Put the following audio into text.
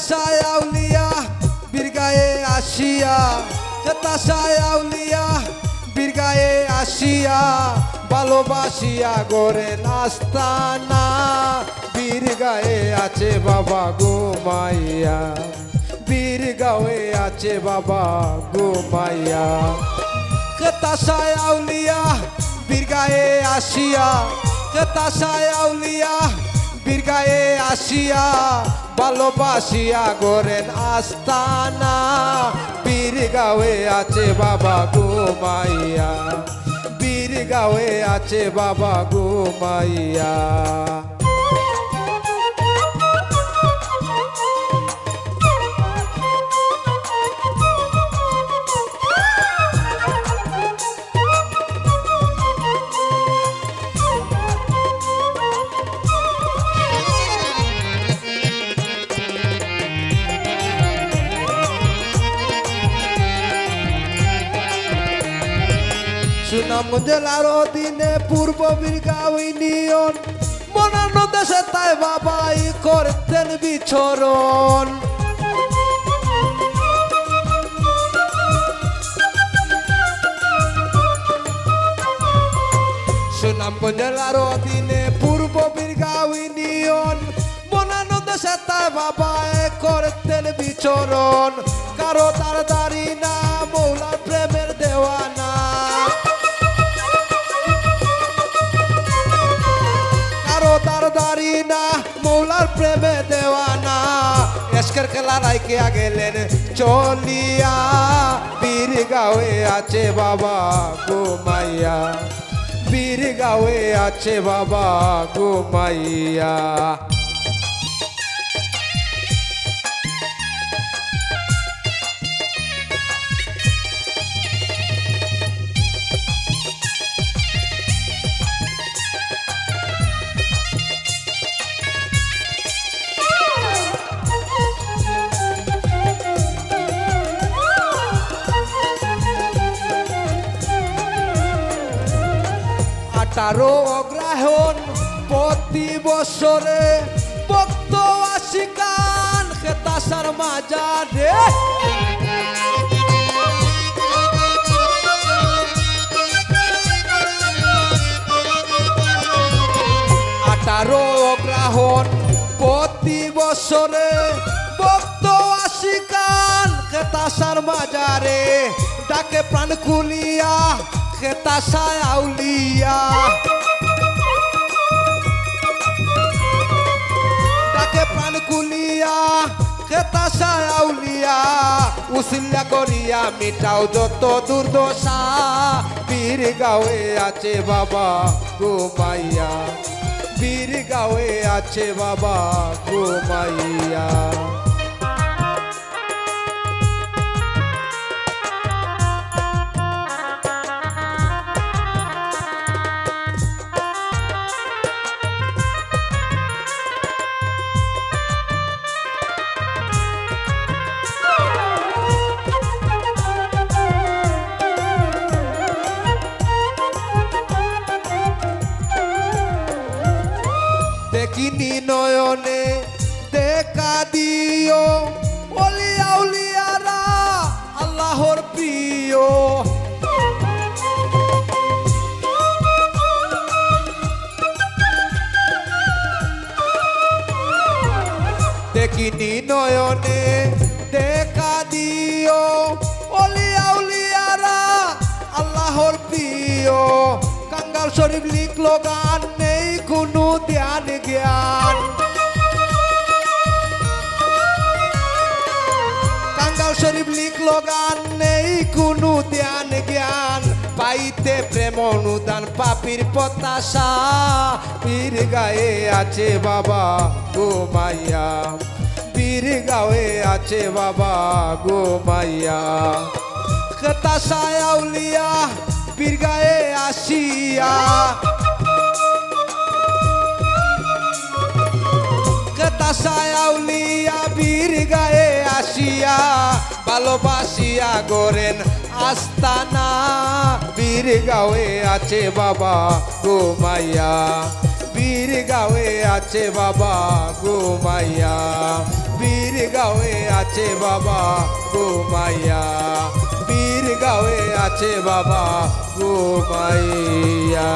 তাসায় আউলিয়া, বীরগায়ে আসিয়া। যে তাসায় আউলিয়া, বীরগায়ে আসিয়া। ভালোবাসিয়া গড়ে নাস্তা না, বীরগায়ে আছে বাবা গোমাইয়া বীরগাঁয়ে আছে বাবা গোমাইয়া তাসায় আউলিয়া, বীরগায়ে আসিয়া। তাসায় আউলিয়া, বীরগায়ে আসিয়া, ভালোবাসিয়া গোরেন আস্তানা। বীর গাওয়ে আছে বাবা গো মাইয়া বীর গাওয়ে আছে বাবা গো সুনাম জেলার অধীনে পূর্ব বীরগাঁও ইউনিয়ন মনান্য দেশে তাই বাবাই করতেন বিচরণ। সুনাম জেলার অধীনে পূর্ব ইউনিয়ন মনান্য দেশে তাই করতেন বিচরণ। কারও তার দাড়ি না মৌলার প্রেমে দেওয়ানা। এসকের খেলা রাইকিয়া গেলেন, চলিয়া। বীর গাওয়ে আছে বাবা গো মাইয়া। বীর গাওয়ে আছে বাবা গো আঠারো অগ্রহণ প্রতি বছরে ভক্ত আশিকান খেতাসার মাজারে আঠারো অগ্রহণ প্রতি বছরে ভক্ত আশিকান খেতাসার মাজারে ডাকে প্রাণ খুলিয়া খেতাসায় আউলিয়া। ডাকে প্রাণ কুলিয়া খেতাসায় আউলিয়া উসিল্লা করিয়া মিটাও যত দুর্দশা। বীর গাওয়ে আছে বাবা গো মাইয়া, বীর গাওয়ে আছে বাবা গো নয়নে দেখা দিও। অলিয়া উলিয়ারা আল্লাহর প্রিয়। দেখিনি নয়নে দেখা দিও। অলিয়া উলিয়ারা আল্লাহর প্রিয়। কাঙ্গাল শরীফ লিখলো গান কোনো ধ্যান জ্ঞান। কাঙ্গাল শরীফ লিখলো, গান নেই কোনো ধ্যান জ্ঞান। পাইতে প্রেম অনুদান, পাপির পতাশা পীর গায়ে আছে বাবা গো মাইয়া। পীর গায়ে আছে বাবা গো মাইয়া। হতাশায় আউলিয়া, পীর গায়ে আসিয়া হতাশায় আউলিয়া বীর গায়ে আসিয়া ভালোবাসিয়া গোরেন আস্তানা। বীর গাওয়ে আছে বাবা গো মাইয়া। বীর গাওয়ে আছে বাবা গো মাইয়া। বীর গাঁয়ে আছে বাবা গোমাইয়া বীর গাঁয়ে আছে বাবা গোমাইয়া